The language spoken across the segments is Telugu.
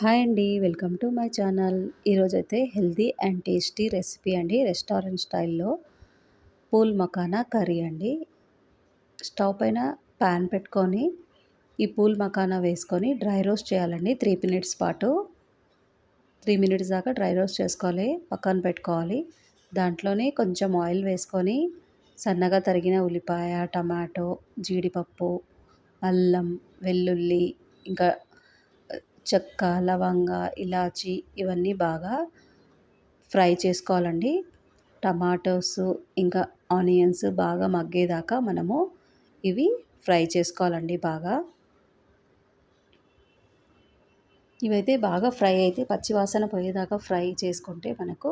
హాయ్ అండి. Welcome to my channel. ఈరోజైతే హెల్దీ అండ్ టేస్టీ రెసిపీ అండి. రెస్టారెంట్ స్టైల్లో పూల్ మకానా కర్రీ అండి. స్టవ్ పైన ప్యాన్ పెట్టుకొని ఈ పూల్ మకానా వేసుకొని డ్రై రోస్ట్ చేయాలండి. త్రీ మినిట్స్ పాటు. త్రీ మినిట్స్ దాకా డ్రై రోస్ట్ చేసుకోవాలి. పక్కన పెట్టుకోవాలి. దాంట్లోనే కొంచెం ఆయిల్ వేసుకొని సన్నగా తరిగిన ఉల్లిపాయ టమాటో జీడిపప్పు అల్లం వెల్లుల్లి ఇంకా చెక్క లవంగ ఇలాచి ఇవన్నీ బాగా ఫ్రై చేసుకోవాలండి. టమాటోస్ ఇంకా ఆనియన్స్ బాగా మగ్గేదాకా మనము ఇవి ఫ్రై చేసుకోవాలండి బాగా. ఇవైతే బాగా ఫ్రై అయితే పచ్చివాసన పోయేదాకా ఫ్రై చేసుకుంటే మనకు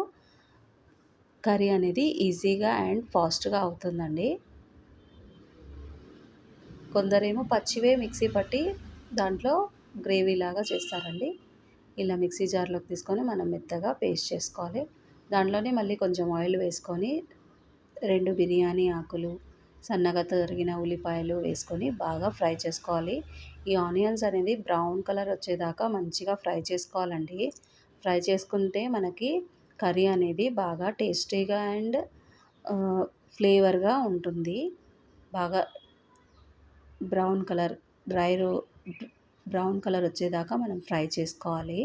కర్రీ అనేది ఈజీగా అండ్ ఫాస్ట్గా అవుతుందండి. కొందరేమో పచ్చివే మిక్సీ పట్టి దాంట్లో గ్రేవీ లాగా చేస్తారండి. ఇలా మిక్సీ జార్లోకి తీసుకొని మనం మెత్తగా పేస్ట్ చేసుకోవాలి. దాంట్లోనే మళ్ళీ కొంచెం ఆయిల్ వేసుకొని రెండు బిర్యానీ ఆకులు సన్నగా తరిగిన ఉల్లిపాయలు వేసుకొని బాగా ఫ్రై చేసుకోవాలి. ఈ ఆనియన్స్ అనేది బ్రౌన్ కలర్ వచ్చేదాకా మంచిగా ఫ్రై చేసుకోవాలండి. ఫ్రై చేసుకుంటే మనకి కర్రీ అనేది బాగా టేస్టీగా అండ్ ఫ్లేవర్గా ఉంటుంది. బాగా బ్రౌన్ కలర్ డ్రై రో బ్రౌన్ కలర్ వచ్చేదాకా మనం ఫ్రై చేసుకోవాలి.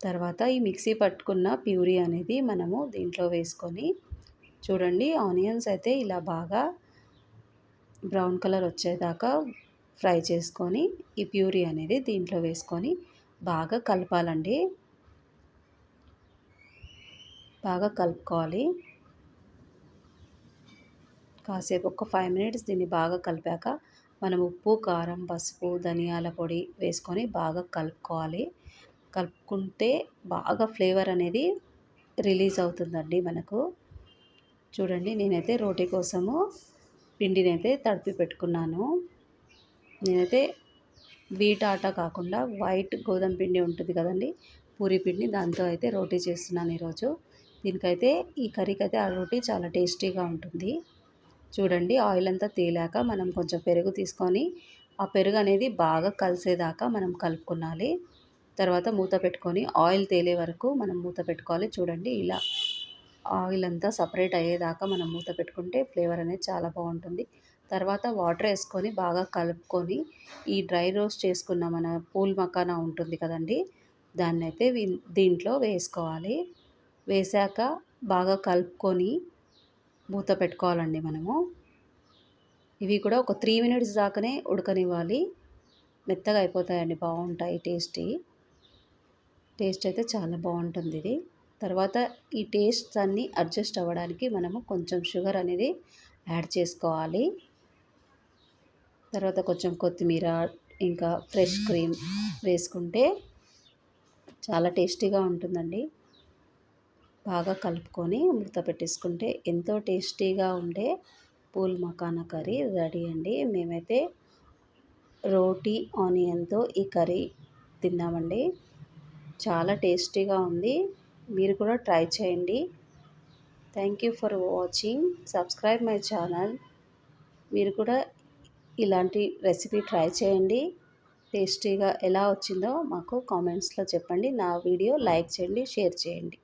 తర్వాత ఈ మిక్సీ పట్టుకున్న ప్యూరీ అనేది మనము దీంట్లో వేసుకొని చూడండి ఆనియన్స్ అయితే ఇలా బాగా బ్రౌన్ కలర్ వచ్చేదాకా ఫ్రై చేసుకొని ఈ ప్యూరీ అనేది దీంట్లో వేసుకొని బాగా కలపాలండి. బాగా కలుపుకోవాలి. కాసేపు ఒక ఫైవ్ మినిట్స్ దీన్ని బాగా కలిపాక మనం ఉప్పు కారం పసుపు ధనియాల పొడి వేసుకొని బాగా కలుపుకోవాలి. కలుపుకుంటే బాగా ఫ్లేవర్ అనేది రిలీజ్ అవుతుందండి మనకు. చూడండి నేనైతే రోటీ కోసము పిండిని అయితే తడిపి పెట్టుకున్నాను. నేనైతే వీట్ ఆటా కాకుండా వైట్ గోధుమ పిండి ఉంటుంది కదండి పూరి పిండి దాంతో అయితే రోటీ చేస్తున్నాను ఈరోజు. దీనికైతే ఈ కర్రీకి అయితే ఆ రోటీ చాలా టేస్టీగా ఉంటుంది. చూడండి ఆయిల్ అంతా తేలాక మనం కొంచెం పెరుగు తీసుకొని ఆ పెరుగు అనేది బాగా కలిసేదాకా మనం కలుపుకోవాలి తర్వాత మూత పెట్టుకొని ఆయిల్ తేలే వరకు మనం మూత పెట్టుకోవాలి. చూడండి ఇలా ఆయిల్ అంతా సపరేట్ అయ్యేదాకా మనం మూత పెట్టుకుంటే ఫ్లేవర్ అనేది చాలా బాగుంటుంది. తర్వాత వాటర్ వేసుకొని బాగా కలుపుకొని ఈ డ్రై రోస్ట్ చేసుకున్న మన పూల్ మకానా ఉంటుంది కదండి దాన్ని అయితే దీంట్లో వేసుకోవాలి. వేసాక బాగా కలుపుకొని మూత పెట్టుకోవాలండి మనము. ఇవి కూడా ఒక త్రీ మినిట్స్ దాకానే ఉడకనివ్వాలి. మెత్తగా అయిపోతాయండి బాగుంటాయి టేస్టీ. టేస్ట్ అయితే చాలా బాగుంటుంది ఇది. తర్వాత ఈ టేస్ట్ అన్నీ అడ్జస్ట్ అవ్వడానికి మనము కొంచెం షుగర్ అనేది యాడ్ చేసుకోవాలి. తర్వాత కొంచెం కొత్తిమీర ఇంకా ఫ్రెష్ క్రీమ్ వేసుకుంటే చాలా టేస్టీగా ఉంటుందండి. బాగా కలుపుకొని మూత పెట్టేసుకుంటే ఎంతో టేస్టీగా ఉండే పూల్ మకానా కర్రీ రెడీ అండి. మేమైతే రోటీ ఆనియన్తో ఈ కర్రీ తిన్నామండి. చాలా టేస్టీగా ఉంది. మీరు కూడా ట్రై చేయండి. Thank you for watching. Subscribe my channel. మీరు కూడా ఇలాంటి రెసిపీ ట్రై చేయండి. టేస్టీగా ఎలా వచ్చిందో మాకు కామెంట్స్లో చెప్పండి. నా వీడియో లైక్ చేయండి షేర్ చేయండి.